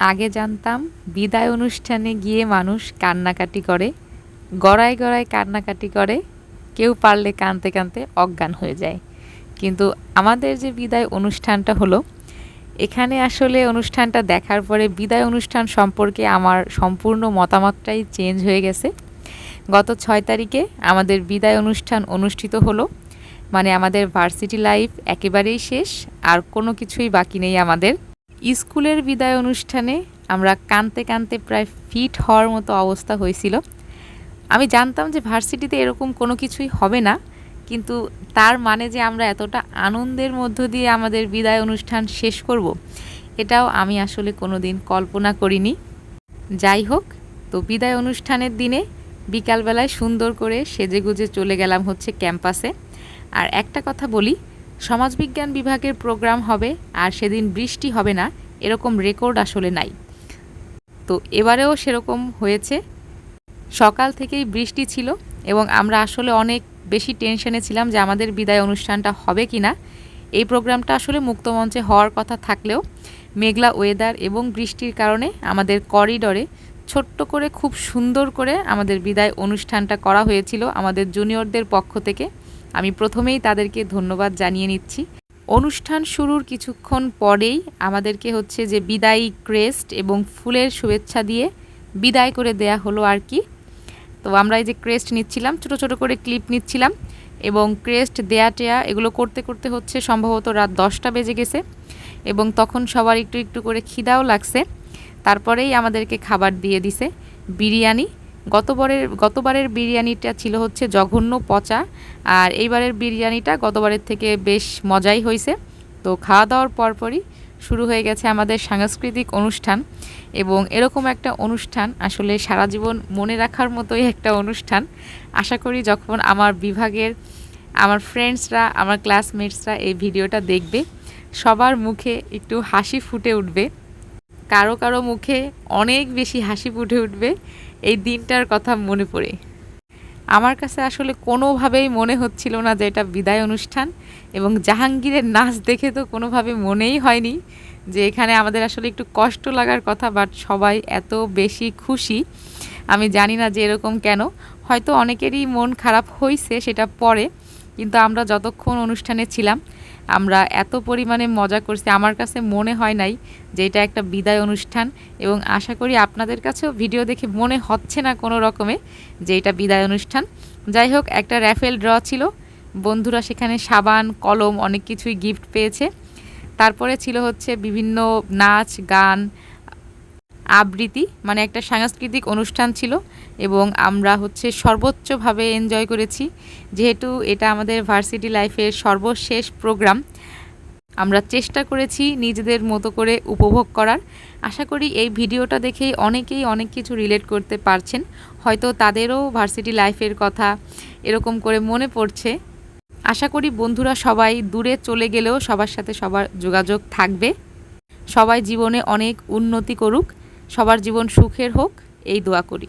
আগে জানতাম, বিদায় অনুষ্ঠানে গিয়ে মানুষ কান্নাকাটি করে, গড়ায় গড়ায় কান্নাকাটি করে, কেউ পারলে কানতে কানতে অজ্ঞান হয়ে যায়। কিন্তু আমাদের যে বিদায় অনুষ্ঠানটা হলো, এখানে আসলে অনুষ্ঠানটা দেখার পরে বিদায় অনুষ্ঠান সম্পর্কে আমার সম্পূর্ণ মতামতটাই চেঞ্জ হয়ে গেছে। গত ছয় তারিখে আমাদের বিদায় অনুষ্ঠান অনুষ্ঠিত হলো মানে আমাদের ভার্সিটি লাইফ একেবারেই শেষ, আর কোনো কিছুই বাকি নেই আমাদের। স্কুলের বিদায় অনুষ্ঠানে আমরা কানতে কানতে প্রায় ফিট হওয়ার মতো অবস্থা হয়েছিল। আমি জানতাম যে ভার্সিটিতে এরকম কোনো কিছুই হবে না, কিন্তু তার মানে যে আমরা এতটা আনন্দের মধ্য দিয়ে আমাদের বিদায় অনুষ্ঠান শেষ করব, এটাও আমি আসলে কোনো দিন কল্পনা করিনি। যাই হোক, তো বিদায় অনুষ্ঠানের দিনে বিকালবেলায় সুন্দর করে সেজেগুজে চলে গেলাম হচ্ছে ক্যাম্পাসে। আর একটা কথা বলি সমাজবিজ্ঞান বিভাগের প্রোগ্রাম হবে আর সেদিন বৃষ্টি হবে না, এরকম রেকর্ড আসলে নাই। তো এবারেও সেরকম হয়েছে। সকাল থেকেই বৃষ্টি ছিল এবং আমরা আসলে অনেক বেশি টেনশনে ছিলাম যে আমাদের বিদায় অনুষ্ঠানটা হবে কি না। এই প্রোগ্রামটা আসলে মুক্তমঞ্চে হওয়ার কথা থাকলেও মেঘলা ওয়েদার এবং বৃষ্টির কারণে আমাদের করিডরে ছোট্ট করে খুব সুন্দর করে আমাদের বিদায় অনুষ্ঠানটা করা হয়েছিল আমাদের জুনিয়রদের পক্ষ থেকে। আমি প্রথমেই তাদেরকে ধন্যবাদ জানিয়ে নিচ্ছি। অনুষ্ঠান শুরুর কিছুক্ষণ পরেই আমাদেরকে হচ্ছে যে বিদায়ী ক্রেস্ট এবং ফুলের শুভেচ্ছা দিয়ে বিদায় করে দেয়া হলো আর কি। তো আমরা এই যে ক্রেস্ট নিচ্ছিলাম, ছোট ছোট করে ক্লিপ নিচ্ছিলাম এবং ক্রেস্ট দেয়া টেয়া এগুলো করতে করতে হচ্ছে সম্ভবত রাত দশটা বেজে গেছে এবং তখন সবার একটু একটু করে খিদাও লাগছে। তারপরেই আমাদেরকে খাবার দিয়ে দিছে, বিরিয়ানি গতবারের গতবারের বিরিয়ানিটা ছিল হচ্ছে জঘন্য পচা। আর এইবারের বিরিয়ানিটা গতবারের থেকে বেশ মজাই হয়েছে তো খাওয়া দাওয়ার পরপরই শুরু হয়ে গেছে আমাদের সাংস্কৃতিক অনুষ্ঠান। এবং এরকম একটা অনুষ্ঠান আসলে সারা জীবন মনে রাখার মতোই একটা অনুষ্ঠান। আশা করি যখন আমার বিভাগের, আমার ফ্রেন্ডসরা আমার ক্লাসমেটসরা এই ভিডিওটা দেখবে, সবার মুখে একটু হাসি ফুটে উঠবে। কারও কারও মুখে অনেক বেশি হাসি ফুটে উঠবে। এই দিনটার কথা মনে পড়ে। আমার কাছে আসলে কোনোভাবেই মনে হচ্ছিল না যে এটা বিদায় অনুষ্ঠান এবং জাহাঙ্গীরের নাচ দেখে তো কোনোভাবে মনেই হয়নি যে এখানে আমাদের আসলে একটু কষ্ট লাগার কথা বাট সবাই এত বেশি খুশি। আমি জানি না যে এরকম কেন। হয়তো অনেকেরই মন খারাপ হয়েছে সেটা পরে, কিন্তু আমরা যতক্ষণ অনুষ্ঠানে ছিলাম আমরা এত পরিমাণে মজা করছি। আমার কাছে মনে হয় নাই যে এটা একটা বিদায় অনুষ্ঠান এবং আশা করি আপনাদের কাছেও ভিডিও দেখে মনে হচ্ছে না কোনো রকমে যে এটা বিদায় অনুষ্ঠান। যাই হোক, একটা র্যাফেল ড্র ছিল। বন্ধুরা সেখানে সাবান, কলম অনেক কিছুই গিফট পেয়েছে। তারপরে ছিল হচ্ছে বিভিন্ন নাচ, গান আবৃত্তি মানে একটা সাংস্কৃতিক অনুষ্ঠান ছিল এবং আমরা হচ্ছে সর্বোচ্চভাবে এনজয় করেছি। যেহেতু এটা আমাদের ভার্সিটি লাইফের সর্বশেষ প্রোগ্রাম আমরা চেষ্টা করেছি নিজেদের মতো করে উপভোগ করার। আশা করি এই ভিডিওটা দেখেই অনেকেই অনেক কিছু রিলেট করতে পারছেন। হয়তো তাদেরও ভার্সিটি লাইফের কথা এরকম করে মনে পড়ছে। আশা করি বন্ধুরা সবাই দূরে চলে গেলেও সবার সাথে সবার যোগাযোগ থাকবে। সবাই জীবনে অনেক উন্নতি করুক। সবার জীবন সুখের হোক এই দোয়া করি।